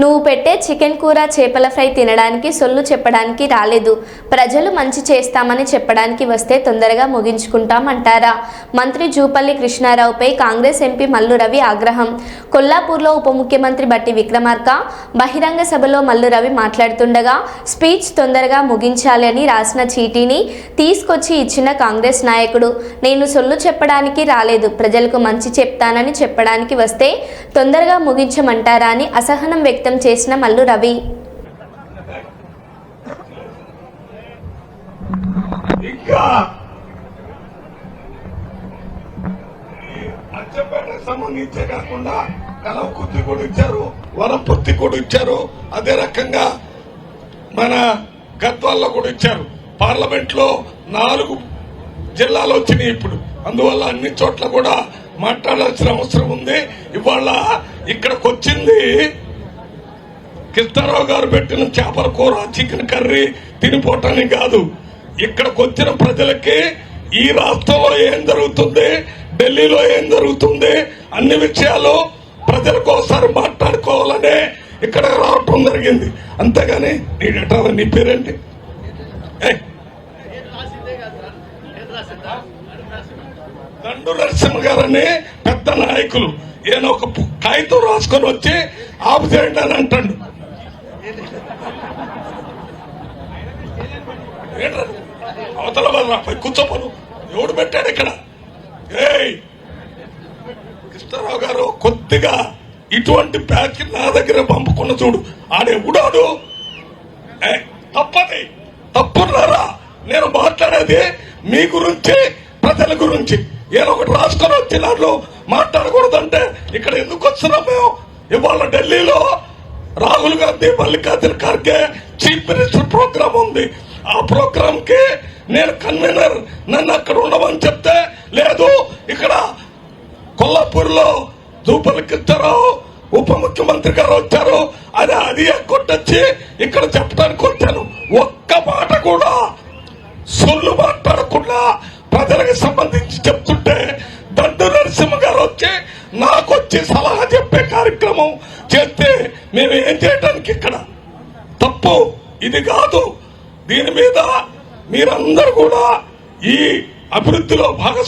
నువ్వు పెట్టే చికెన్ కూర చేపల ఫ్రై తినడానికి సొల్లు చెప్పడానికి రాలేదు. ప్రజలు మంచి చేస్తామని చెప్పడానికి వస్తే తొందరగా ముగించుకుంటామంటారా? మంత్రి జూపల్లి కృష్ణారావుపై కాంగ్రెస్ ఎంపీ మల్లు రవి ఆగ్రహం. కొల్లాపూర్లో ఉప ముఖ్యమంత్రి బట్టి విక్రమార్క బహిరంగ సభలో మల్లు రవి మాట్లాడుతుండగా స్పీచ్ తొందరగా ముగించాలని రాసిన చీటీని తీసుకొచ్చి ఇచ్చిన కాంగ్రెస్ నాయకుడు. నేను సొల్లు చెప్పడానికి రాలేదు ప్రజలకు మంచి చెప్తానని చెప్పడానికి వస్తే తొందరగా ముగించమంటారా అని అసహనం వ్యక్తం చేసిన మల్లు రవి. ఇంకా. ఈ అచ్చంపేటకు సంబంధించే కాకుండా కలవకుర్తి కూడా ఇచ్చారు వనపర్తి కూడా ఇచ్చారు. అదే రకంగా మన గద్వాల్లో కూడా ఇచ్చారు. పార్లమెంట్లో నాలుగు జిల్లాలు వచ్చినాయి ఇప్పుడు. అందువల్ల అన్ని చోట్ల కూడా మాట్లాడాల్సిన అవసరం ఉంది. ఇవాళ ఇక్కడికి వచ్చింది కృష్ణారావు గారు పెట్టిన చేపల కూర చికెన్ కర్రీ తినిపోవటానికి కాదు. ఇక్కడికి వచ్చిన ప్రజలకి ఈ రాష్ట్రంలో ఏం జరుగుతుంది ఢిల్లీలో ఏం జరుగుతుంది అన్ని విషయాలు ప్రజలకు ఒకసారి మాట్లాడుకోవాలనే ఇక్కడ రావటం జరిగింది. అంతేగాని నీ డేటా నీ పేరేంటి? దండు నరసింహ గారని పెద్ద నాయకులు. ఈయన ఒక కాగితం రాసుకొని వచ్చి ఆపు చేయండి అని అంటాడు. ఏంట్రా? అవతల వాళ్ళు పై కూర్చోపను. ఎవడు పెట్టాడు ఇక్కడ? ఏయ్! కృష్ణారావు గారు కొద్దిగా ఇటువంటి ప్యాచ్ నా దగ్గర పంపుకున్న చూడు. ఆడే ఉడాడు తప్పది. తప్పున్నారా నేను మాట్లాడేది మీ గురించి ప్రజల గురించి. ఏదో ఒకటి రాసుకొని వచ్చి దాంట్లో మాట్లాడకూడదంటే ఇక్కడ ఎందుకు వస్తున్నాం మేము? ఇవాళ ఢిల్లీలో Rahul Gandhi Mallikarjuna Kharge chief minister program ఉంది. ఆ ప్రోగ్రామ్కి నేను కన్వీనర్ నన్ను అక్కడ ఉండమని చెప్తే లేదు ఇక్కడ కొల్లాపూర్లో దూపలకిద్దరావు ఉప ముఖ్యమంత్రి గారు వచ్చారు అది అది కొట్టొచ్చి ఇక్కడ చెప్పడానికి వచ్చాను. ఒక్క మాట కూడా సొల్లు మాట్లాడకుండా ప్రజలకు సంబంధించి చెప్తుంటే దండు నరసింహ గారు వచ్చి నాకు వచ్చి సలహా చెప్పే కార్యక్రమం చేస్తే మేము ఏం చేయడానికి ఇక్కడ? తప్పు ఇది కాదు. దీని మీద మీరందరూ కూడా ఈ అభివృద్ధిలో భాగస్వామి